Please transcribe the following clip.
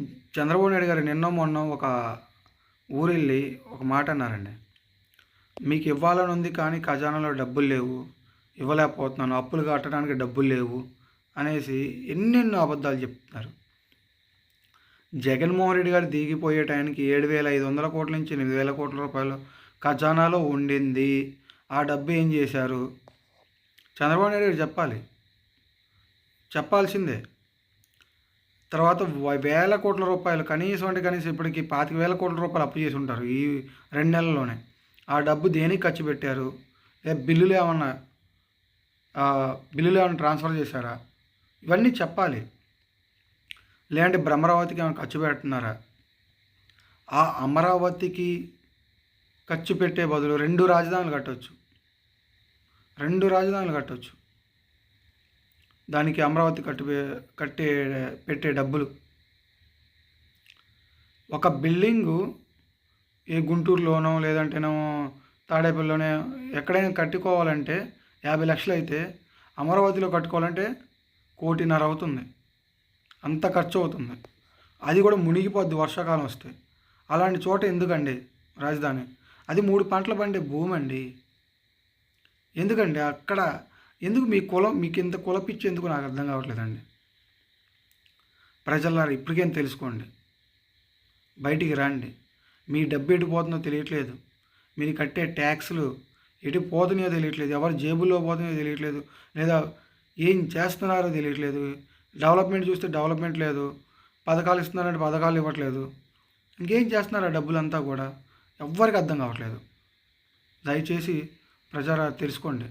చంద్రబాబు నాయుడు గారు నిన్న మొన్న ఒక ఊరెళ్ళి ఒక మాట అన్నారండి. మీకు ఇవ్వాలని ఉంది కానీ ఖజానాలో డబ్బులు లేవు. ఇవ్వలేకపోతున్నాను. అప్పులు కట్టడానికి డబ్బులు లేవు. అనేసి ఎన్నెన్నో అబద్ధాలు చెప్తున్నారు. జగన్మోహన్ రెడ్డి గారు దిగిపోయే టైంకి ఏడు వేల ఐదు వందల కోట్ల నుంచి ఎనిమిది వేల కోట్ల రూపాయలు ఖజానాలో ఉండింది. ఆ డబ్బు ఏం చేశారు? చంద్రబాబు నాయుడు గారు చెప్పాలి. చెప్పాల్సిందే. తర్వాత వేల కోట్ల రూపాయలు కనీసం అంటే కనీసం ఇప్పటికి పాతిక వేల కోట్ల రూపాయలు అప్పు చేసి ఉంటారు ఈ రెండు నెలల్లోనే. ఆ డబ్బు దేనికి ఖర్చు పెట్టారు? లేదా బిల్లులు ఏమన్నా బిల్లులు ఏమైనా ట్రాన్స్ఫర్ చేశారా? ఇవన్నీ చెప్పాలి. లేదంటే భ్రమరావతికి ఏమైనా ఖర్చు పెడుతున్నారా? ఆ అమరావతికి ఖర్చు పెట్టే బదులు రెండు రాజధానులు కట్టవచ్చు రెండు రాజధానులు కట్టవచ్చు దానికి అమరావతి కట్టు కట్టే పెట్టే డబ్బులు. ఒక బిల్డింగు ఏ గుంటూరులోనో లేదంటేనేమో తాడేపల్లిలోనే ఎక్కడైనా కట్టుకోవాలంటే యాభై లక్షలు అయితే అమరావతిలో కట్టుకోవాలంటే కోటిన్నర అవుతుంది. అంత ఖర్చు అవుతుంది. అది కూడా మునిగిపోద్ది వర్షాకాలం వస్తే. అలాంటి చోట ఎందుకండి రాజధాని? అది మూడు పంటలు పండే భూమి అండి ఎందుకండి? అక్కడ ఎందుకు మీ కులం మీకు ఇంత కులపిచ్చి ఎందుకు నాకు అర్థం కావట్లేదండి? ప్రజలారా ఇప్పటికేం తెలుసుకోండి. బయటికి రండి. మీ డబ్బు ఎటు పోతుందో తెలియట్లేదు. మీరు కట్టే ట్యాక్స్లు ఎటు పోతున్నాయో తెలియట్లేదు. ఎవరు జేబుల్లో పోతున్నాయో తెలియట్లేదు. లేదా ఏం చేస్తున్నారో తెలియట్లేదు. డెవలప్మెంట్ చూస్తే డెవలప్మెంట్ లేదు. పథకాలు ఇస్తున్నారంటే పథకాలు ఇవ్వట్లేదు. ఇంకేం చేస్తున్నారు ఆ డబ్బులంతా కూడా? ఎవ్వరికి అర్థం కావట్లేదు. దయచేసి ప్రజారా తెలుసుకోండి.